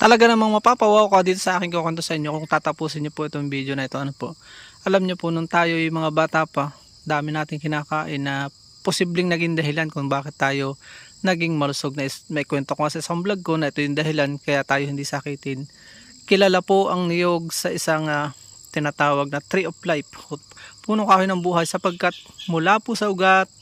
Talaga namang mapapawaw ka dito sa aking kukwento sa inyo kung tatapusin niyo po itong video na ito. Ano po? Alam niyo po nung tayo yung mga bata pa, dami nating kinakain na posibleng naging dahilan kung bakit tayo naging malusog na may kwento ko nga sa vlog ko na ito yung dahilan kaya tayo hindi sakitin. Kilala po ang niyog sa isang ah, tinatawag na tree of life. Punong kahoy ng buhay sapagkat mula po sa ugat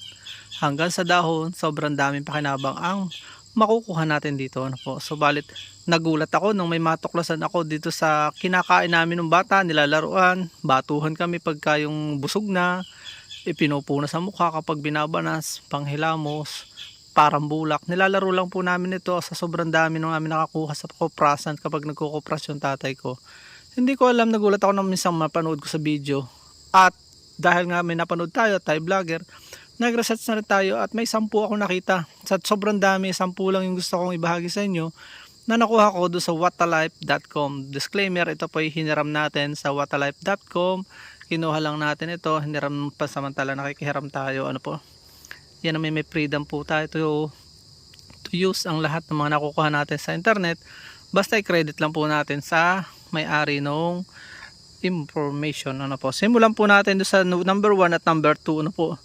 hanggang sa dahon, sobrang daming pakinabang ang makukuha natin dito. Ano po. Subalit, nagulat ako nung may matuklasan ako dito sa kinakain namin ng bata, nilalaruan, batuhan kami pagka yung busog na, ipinupuna sa mukha kapag binabanas, panghilamos, parang bulak. Nilalaro lang po namin ito sa sobrang dami nung amin nakakuha sa koprasan kapag nagkukopras yung tatay ko. Hindi ko alam, nagulat ako nang minsan mapanood ko sa video. At dahil nga may napanood tayo, tayo vlogger, nag-research na rin tayo at may sampu ako nakita. Sa sobrang dami, sampu lang yung gusto kong ibahagi sa inyo na nakuha ko doon sa watalife.com. Disclaimer, ito po ay hiniram natin sa watalife.com. Kinuha lang natin ito, hiniram pa samantala nakikihiram tayo. Ano po? Yan na may, may freedom po tayo to, to use ang lahat ng mga nakukuha natin sa internet. Basta i-credit lang po natin sa may-ari nung information. Ano po? Simulan po natin doon sa nu- number 1 at number 2. Ano po?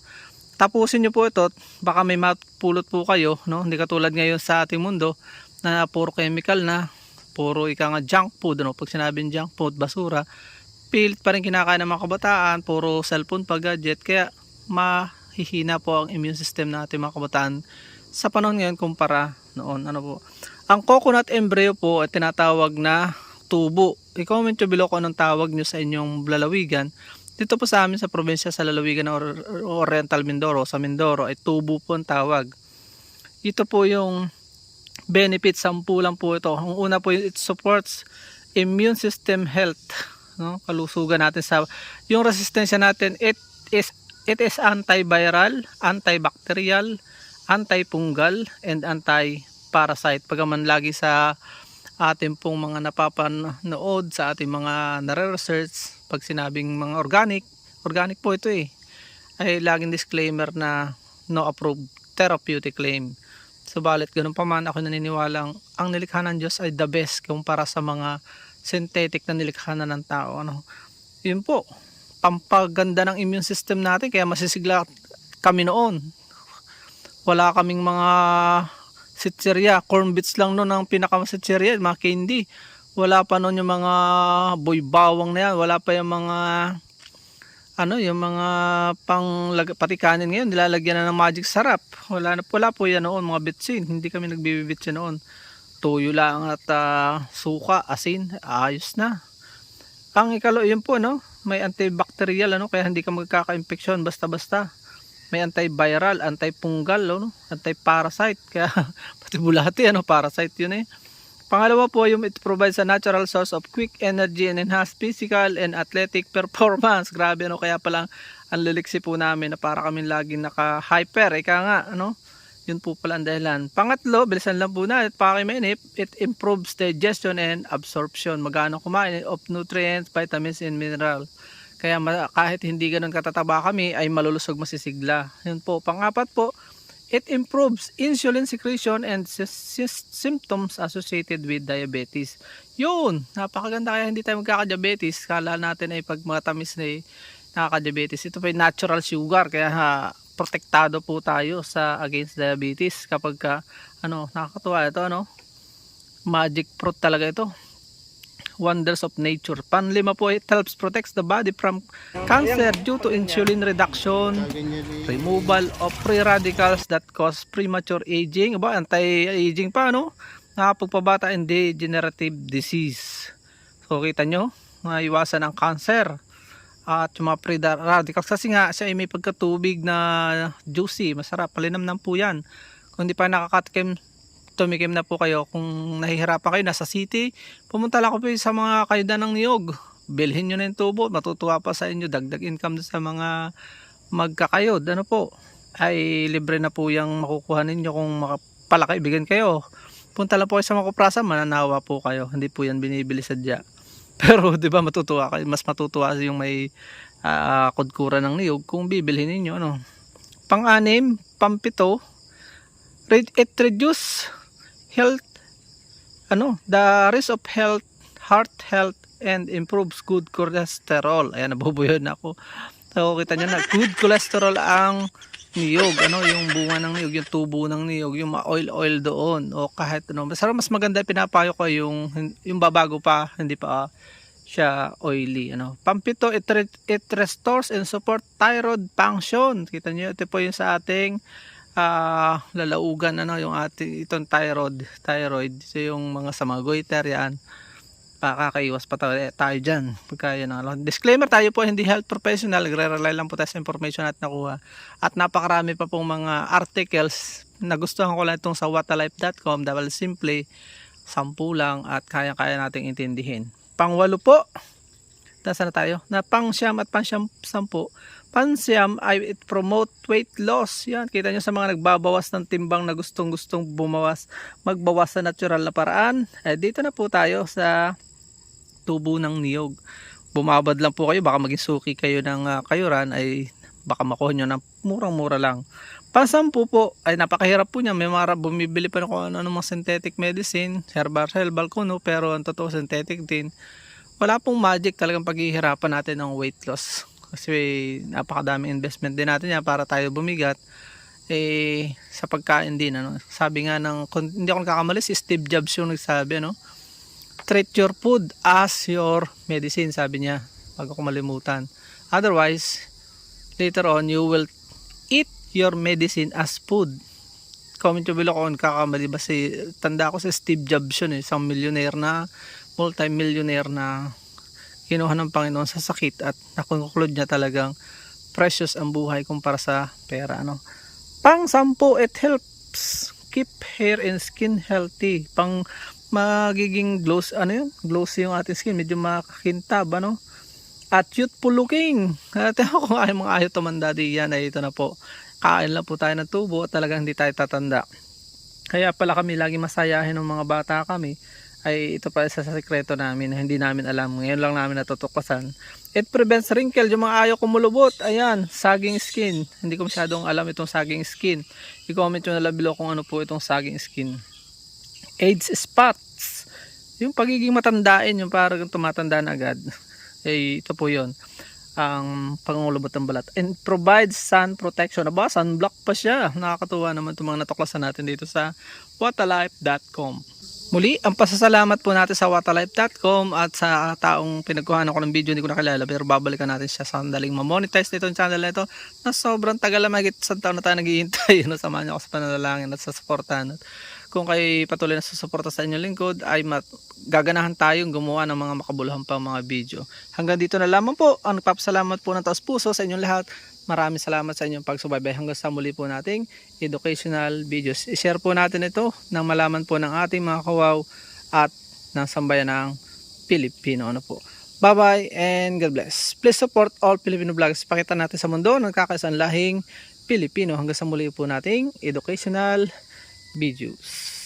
Tapusin nyo po ito baka may mapulot po kayo no? Hindi katulad ngayon sa ating mundo na puro chemical na puro ika nga junk food no? Pag sinabing junk food basura pilit pa rin kinakain ng mga kabataan puro cellphone pa gadget. Kaya mahihina po ang immune system natin mga kabataan sa panahon ngayon kumpara noon. Ano po? Ang coconut embryo po ay tinatawag na tubo. I-comment nyo below kung anong tawag nyo sa inyong lalawigan dito po sa amin sa probinsya sa lalawigan ng Or- Oriental Mindoro, sa Mindoro ay tubo po ang tawag. Ito po yung benefit, sampu lang po ito. Ang una po, it supports immune system health. No? Kalusugan natin sa, yung resistensya natin, it is, it is antiviral, antibacterial, antifungal, and anti-parasite. Pagaman lagi sa ating pong mga napapanood sa ating mga nare-research pag sinabing mga organic organic po ito eh ay laging disclaimer na no approved therapeutic claim subalit ganun pa man ako naniniwalang ang nilikha ng Diyos ay the best kumpara sa mga synthetic na nilikha na ng tao ano yun po pampaganda ng immune system natin kaya masisigla kami noon wala kaming mga sitserya. Corn bits lang noon ang pinakamasitserya, mga candy. Wala pa noon yung mga boy bawang na yan. Wala pa yung mga ano, yung mga pang pati kanin ngayon nilalagyan na ng magic sarap. Wala na wala po yan noon mga bitsin. Hindi kami nagbibibitsin noon. Tuyo lang at ah, suka, asin, ayos na. Ang ikalo yun po no, may antibacterial ano kaya hindi ka magkaka-infection basta-basta may antiviral, antifungal, no? anti-parasite. Kaya pati bulati, ano, parasite yun eh. Pangalawa po, yung it provides a natural source of quick energy and enhanced physical and athletic performance. Grabe, ano, kaya palang ang liliksi po namin na para kami laging naka-hyper. Ika nga, ano, yun po pala ang dahilan. Pangatlo, bilisan lang po na, at it improves digestion and absorption. Magano kumain of nutrients, vitamins, and mineral. Kaya kahit hindi ganun katataba kami ay malulusog masisigla. Yun po. Pangapat po, it improves insulin secretion and sy- sy- symptoms associated with diabetes. Yun, napakaganda kaya hindi tayo magkaka-diabetes. Kala natin ay pag matamis na eh, nakaka-diabetes. Ito po ay natural sugar kaya ha, protektado po tayo sa against diabetes kapag ka, ano, nakakatuwa ito ano. Magic fruit talaga ito wonders of nature. Panlima po, it helps protects the body from cancer due to insulin reduction, removal of free radicals that cause premature aging. Aba, anti-aging pa, no? Nakapagpabata and degenerative disease. So, kita nyo, maiwasan ang cancer at yung mga free radicals. Kasi nga, siya ay may pagkatubig na juicy, masarap. Palinamnam po yan. Kung hindi pa nakakatikim tumikim na po kayo. Kung nahihirapan kayo nasa city pumunta lang po sa mga kayudan ng niyog. Bilhin nyo na yung tubo matutuwa pa sa inyo. Dagdag income sa mga magkakayod. Ano po? Ay libre na po yung makukuha ninyo kung makapalakaibigan kayo. Punta lang po kayo sa makuprasa mananawa po kayo. Hindi po yan binibili sadya pero di ba matutuwa kayo. Mas matutuwa yung may ah, kudkura ng niyog kung bibilhin ninyo ano. Pang-anim pampito Re- it reduce health ano, the risk of health, heart health, and improves good cholesterol. Ayan, nabubuyo na ako. So, kita nyo na, good cholesterol ang niyog, ano, yung bunga ng niyog, yung tubo ng niyog, yung oil-oil doon, o kahit ano. Mas, mas maganda pinapayo ko yung, yung babago pa, hindi pa siya oily, ano. Pampito, it, it restores and support thyroid function. Kita nyo, ito po yung sa ating ah lalaugan ano yung ating itong thyroid thyroid. So yung mga sa mga goiter yan pakakaiwas pa tayo, tayo dyan. Pagka yan ang disclaimer tayo po hindi health professional. Nagre-rely lang po tayo sa information at nakuha. At napakarami pa pong mga articles nagustuhan ko lang itong sa watalife.com dahil simply sampu lang at kaya-kaya nating intindihin. Pangwalo po. Nasa na tayo? Na pang siyam at pang siyam sampu Pansyam ay it promote weight loss. Yan, kita nyo sa mga nagbabawas ng timbang na gustong gustong bumawas, magbawas sa natural na paraan. Eh, dito na po tayo sa tubo ng niyog. Bumabad lang po kayo, baka maging suki kayo ng ah, kayuran ay baka makuha nyo ng murang-mura lang. Pansampu po ay napakahirap po niya. May mga bumibili pa na kung ano, ano mga synthetic medicine, herbal, herbal kuno, pero ang totoo synthetic din. Wala pong magic talagang paghihirapan natin ng weight loss kasi napakadaming investment din natin yan para tayo bumigat. Eh sa pagkain din ano? Sabi nga ng hindi ako nagkakamali si Steve Jobs yung nagsabi ano? Treat your food as your medicine sabi niya wag ako malimutan. Otherwise later on you will eat your medicine as food. Comment nyo below kung kakamali ba si tanda ko si Steve Jobs yun eh, isang millionaire na multi-millionaire na kinuha ng Panginoon sa sakit at nakonclude niya talagang precious ang buhay kumpara sa pera ano. Pang sampu it helps. Keep hair and skin healthy. Pang magiging gloss ano yun? Glossy yung ating skin. Medyo makakintab ano? At youthful looking. At ako ay mga ayaw tumanda di yan. Ay ito na po. Kain lang po tayo ng tubo at talagang hindi tayo tatanda. Kaya pala kami lagi masayahin ng mga bata kami ay ito pa isa sa sekreto namin na hindi namin alam. Ngayon lang namin natutuklasan. It prevents wrinkle, yung mga ayaw kumulubot. Ayan, saging skin. Hindi ko masyadong alam itong saging skin. I-comment nyo na lang below kung ano po itong saging skin. AIDS spots. Yung pagiging matandain, yung parang tumatanda na agad. Eh, ito po yon ang pangungulubot ng balat and provides sun protection. Aba, sunblock pa siya. Nakakatuwa naman itong mga natuklasan natin dito sa watalife.com. Muli, ang pasasalamat po natin sa watalife.com at sa taong pinagkuhan ko ng video hindi ko nakilala pero babalikan natin siya sa sandaling ma-monetize nitong channel na ito na sobrang tagal na magit sa taon na tayo naghihintay. Ano, samahan niyo ako sa panalangin at sa suportahan. At kung kayo patuloy na susuporta sa inyong lingkod ay mat gaganahan tayong gumawa ng mga makabuluhan pang mga video. Hanggang dito na lamang po. Ang nagpapasalamat po ng taos puso sa inyong lahat. Maraming salamat sa inyong pagsubaybay hanggang sa muli po nating educational videos. I-share po natin ito nang malaman po ng ating mga kawaw at ng sambayan ng Pilipino. Ano po. Bye-bye and God bless. Please support all Filipino vloggers. Pakita natin sa mundo ng kakaisang lahing Pilipino hanggang sa muli po nating educational videos.